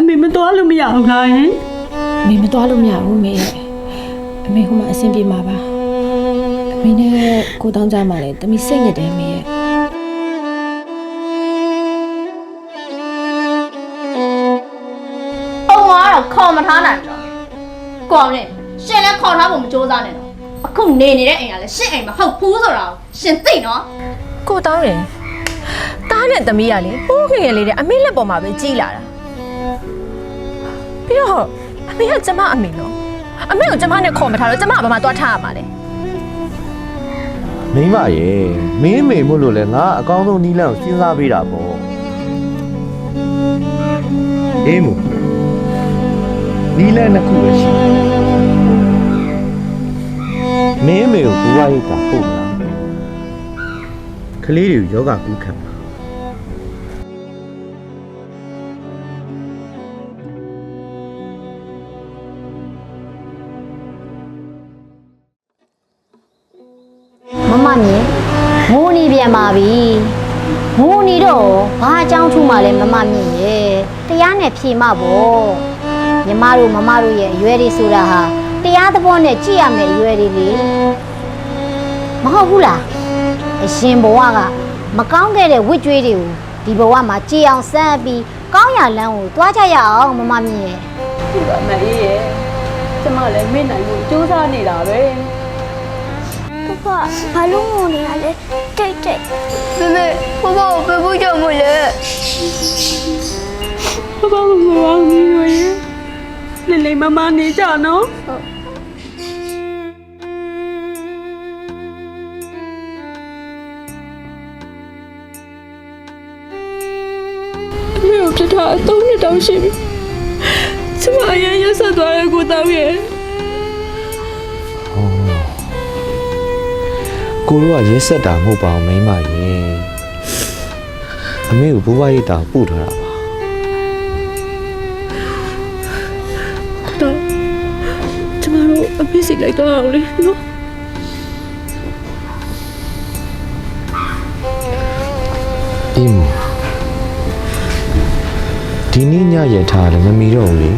အမေမတော်လို့မရဘူးလားဟင်အမေမသွားလို့မရဘူးမေရဲ့အမေဟိုမှာအဆင်ပြေမှာပါအမေနဲ့ကိုတောင်းကြမှာလေတမီစိတ်ညစ်တယ်မေရဲ့ပုံကတော့ခေါ်မထားနိုင်ဘူး။ကောင်းနဲ့ရှင်လည်းခေါ်ထားဖို့မကြိုးစားနဲ့တော့။အခုနေနေတဲ့အိမ်ကလည်းရှင်အိမ်မဟုတ်ဘူးဆိုတာကိုရှင်သိနော်ကိုတောင်းတယ်တားနဲ့သမီးကလေဟိုးငယ်ငယ်လေးတဲ့အမေလက်ပေါ်မှာပဲကြီးလာတာ ပြီးတော့အမေကကျမအမေနော်အမေကိုကျမနဲ့ခေါ်မထားတော့ကျမကဘာမှသွားထားရမှာလဲမိမရေမင်းမေမို့လို့လဲငါအကောင်းဆုံးနီးလန့်ကိုစဉ်းစားပေးတာပေါ့အေးမို့နီးလန့်နှစ်ခုပဲရှိတယ်မင်းမေကိုဘဝရိတ်တာပို့မလားကလေးတွေကိုယောဂကူးခံပါ မမမြင်ငိုနေပြန်ပါပြီငိုနေတော့ဘာအကြောင်းထူးမှလဲမမမြင်ရဲ့တရားနဲ့ဖြေမပေါ့ညီမတို့မမတို့ရဲ့အရွယ်တွေဆိုတာဟာတရားသဘောနဲ့ကြည့်ရမယ်အရွယ်တွေလေမဟုတ်ဘူးလားအရှင်ဘဝကမကောင်းခဲ့တဲ့ဝိကျွေးတွေကိုဒီဘဝမှာကြည်အောင်စမ်းပြီးကောင်းရလန်းကိုသွားကြရအောင်မမမြင်ရဲ့ဒီပါမအေးရဲ့ကျမလည်းမေ့နိုင်ဖို့စူးစမ်းနေတာပဲ ပပဘာလို့ငိုနေရလဲတိတ်တိတ်။မေမေဘဘကိုဘယ်ဘူးကြောင့်မလဲဘာဘာမမအောင်မီးရဲ့လေလေမမနေကြနော်အမေကိုပြထားအသုံးနှစ်တောင်ရှိပြီကျမအရင်ရက်ဆက်သွားရဲ့ကိုတောင်းရဲ့ ကိုတို့ကရက်ဆက်တာမဟုတ်ပါဘူးမိမရေအမေကိုဘဝရိတ်တာပို့ထားတာပါတော့ကျမတို့အဖေစီလိုက်တော့အောင်လေနော်အေးမို့ဒီနေ့ညရထားလည်းမမီတော့ဘူးလေ